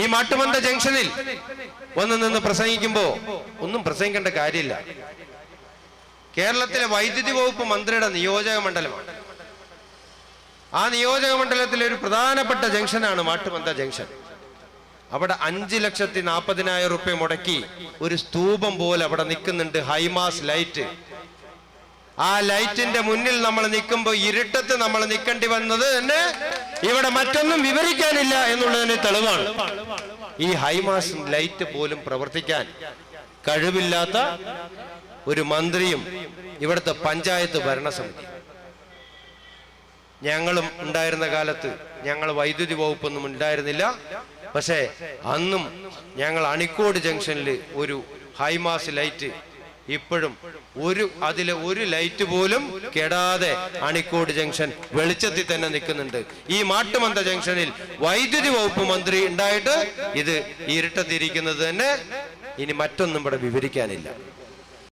ഈ മാട്ടുമന്ത ജംഗ്ഷനിൽ വന്ന് നിന്ന് പ്രസംഗിക്കുമ്പോ ഒന്നും പ്രസംഗിക്കേണ്ട കാര്യമില്ല. കേരളത്തിലെ വൈദ്യുതി വകുപ്പ് മന്ത്രിയുടെ നിയോജക മണ്ഡലമാണ്. ആ നിയോജക മണ്ഡലത്തിലെ ഒരു പ്രധാനപ്പെട്ട ജംഗ്ഷനാണ് മാട്ടുമന്ത ജംഗ്ഷൻ. അവിടെ അഞ്ച് ലക്ഷത്തി നാൽപ്പതിനായിരം റുപ്യ മുടക്കി ഒരു സ്തൂപം പോലെ അവിടെ നിൽക്കുന്നുണ്ട് ഹൈമാസ് ലൈറ്റ്. ആ ലൈറ്റിന്റെ മുന്നിൽ നമ്മൾ നിൽക്കുമ്പോൾ ഇരുട്ടത്ത് നമ്മൾ നിൽക്കേണ്ടി വന്നത് തന്നെ ഇവിടെ മറ്റൊന്നും വിവരിക്കാനില്ല എന്നുള്ളതിന് തെളിവാണ്. ഈ ഹൈമാസ് ലൈറ്റ് പോലും പ്രവർത്തിക്കാൻ കഴിവില്ലാത്ത ഒരു മന്ത്രിയും ഇവിടുത്തെ പഞ്ചായത്ത് ഭരണസമിതി. ഞങ്ങളും ഉണ്ടായിരുന്ന കാലത്ത് ഞങ്ങൾ വൈദ്യുതി വകുപ്പൊന്നും ഉണ്ടായിരുന്നില്ല. പക്ഷേ അന്നും ഞങ്ങൾ അണിക്കോട് ജംഗ്ഷനിൽ ഒരു ഹൈമാസ് ലൈറ്റ് ഇപ്പോഴും ഒരു അതിലെ ഒരു ലൈറ്റ് പോലും കെടാതെ അണിക്കോട് ജംഗ്ഷൻ വെളിച്ചത്തിൽ തന്നെ നിൽക്കുന്നുണ്ട്. ഈ മാട്ടുമന്ത ജംഗ്ഷനിൽ വൈദ്യുതി വകുപ്പ് മന്ത്രി ഉണ്ടായിട്ട് ഇത് ഇരുട്ടത്തിരിക്കുന്നത് തന്നെ ഇനി മറ്റൊന്നും ഇവിടെ വിവരിക്കാനില്ല.